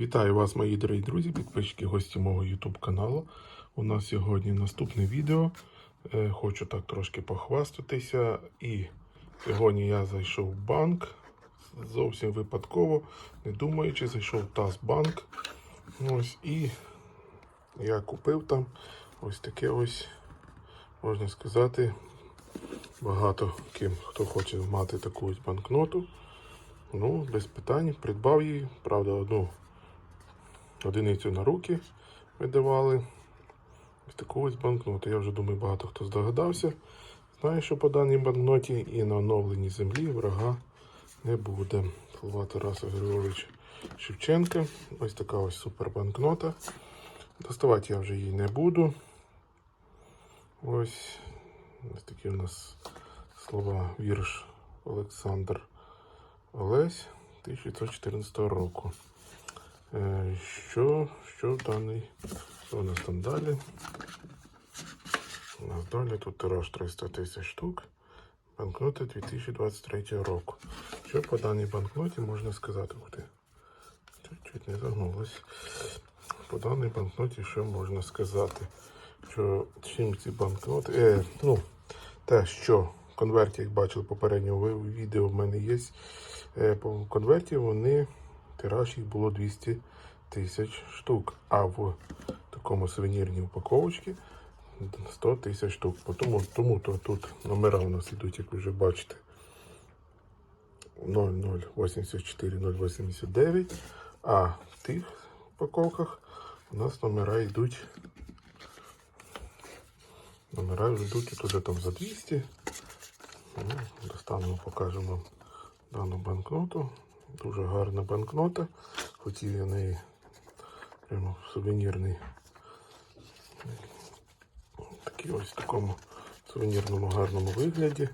Вітаю вас, мої дорогі друзі, підписчики, гості мого YouTube каналу. У нас сьогодні наступне відео. Е, Хочу так трошки похвастатися. І сьогодні я зайшов в банк зовсім випадково, не думаючи, зайшов в Тазбанк. Ось і я купив там ось таке ось, можна сказати, багато ким, хто хоче мати таку ось банкноту. Ну, без питань, придбав її, правда, одну одиницю на руки видавали. Ось таку ось банкноту. Я вже думаю, багато хто здогадався. Знає, що по даній банкноті і на оновленій землі врага не буде. Слова Тараса Григоровича Шевченка. Ось така ось супер банкнота. Доставати я вже її не буду. Ось ось такі у нас слова вірш Олександр Олесь 1914 року. Е, Що, що даний? Що у нас там далі? У нас далі тут тираж 300 тисяч штук. Банкноти 2023 року. Що по даній банкноті можна сказати? Ух ти. Чуть-чуть не загнулось. По даній банкноті що можна сказати? Що чим ці банкноти. Е, ну, те, що в конверті, як бачили попереднього відео, в мене є. Е, по конверті вони, тираж їх було 200 тисяч штук. А в такому сувенірній упаковочці 100 тисяч штук. Тому, тому то тут номера у нас йдуть, як ви вже бачите. 0084 089. А в тих упаковках у нас номера йдуть. Номера йдуть тут уже там за 200. Ну, достанемо, покажемо дану банкноту. Дуже гарна банкнота. Хотів я неї прямо в сувенірний. Такий ось такому сувенірному гарному вигляді.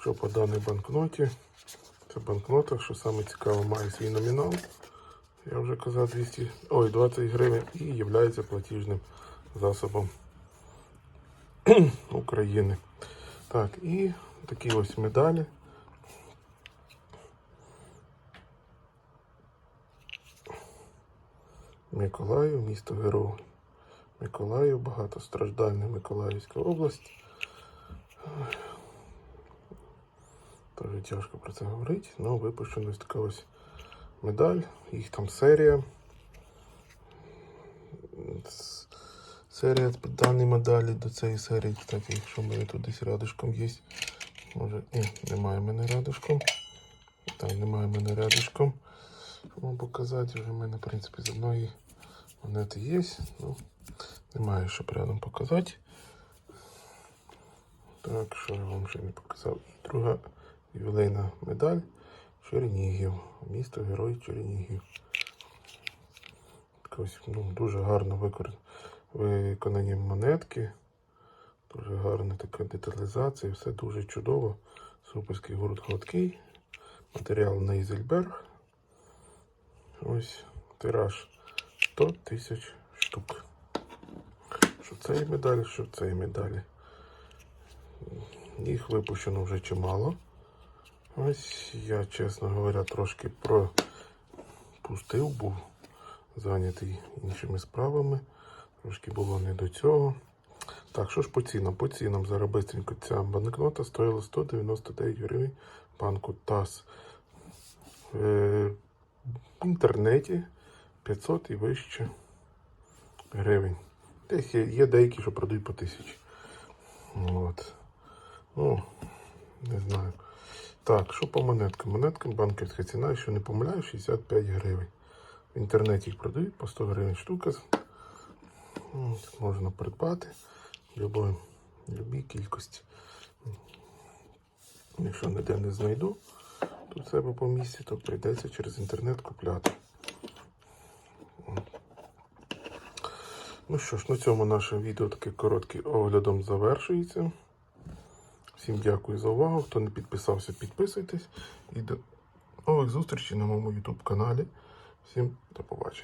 Що по даній банкноті? Це банкнота, що саме цікаво, має свій номінал. Я вже казав 200, ой, 20 гривень і є платіжним засобом України. Так, і такі ось медалі. Миколаїв, місто Герой. Миколаїв, багатостраждальна Миколаївська область. Ой. Дуже тяжко про це говорити, але випущена ось така ось медаль, їх там серія. С- Серія даної медалі до цієї серії, кстати, якщо в мене тут десь рядышком є. Може, ні, немає в мене рядышком. Там немає в мене рядышком. Вам показати, вже в мене, в принципі, з одної монети є. Ну, немає, щоб рядом показати. Так, що я вам ще не показав. Друга ювілейна медаль Чернігів. Місто Герой Чернігів. Ось, ну, дуже гарно викор... виконані монетки. Дуже гарна така деталізація, все дуже чудово. Суперський гурт гладкий. Матеріал Нейзельберг. Ось тираж 100 тисяч штук. Що цієї медалі, що цієї медалі. Їх випущено вже чимало. Ось я, чесно говоря, трошки пропустив, був зайнятий іншими справами. Трошки було не до цього. Так, що ж по цінам? По цінам зараз бистренько ця банкнота стоїла 199 гривень банку ТАС. В інтернеті 500 і вище гривень. Десь є, деякі, що продають по тисячі. От. Ну, не знаю. Так, що по монеткам? Монеткам банківська ціна, якщо не помиляю, 65 гривень. В інтернеті їх продають по 100 гривень штука. Можна придбати в любій кількості. Якщо ніде не знайду тут себе по місці, то прийдеться через інтернет купляти. Ну що ж, на цьому наше відео таке короткий оглядом завершується. Всім дякую за увагу. Хто не підписався, підписуйтесь. І до нових зустрічей на моєму YouTube каналі. Всім до побачення.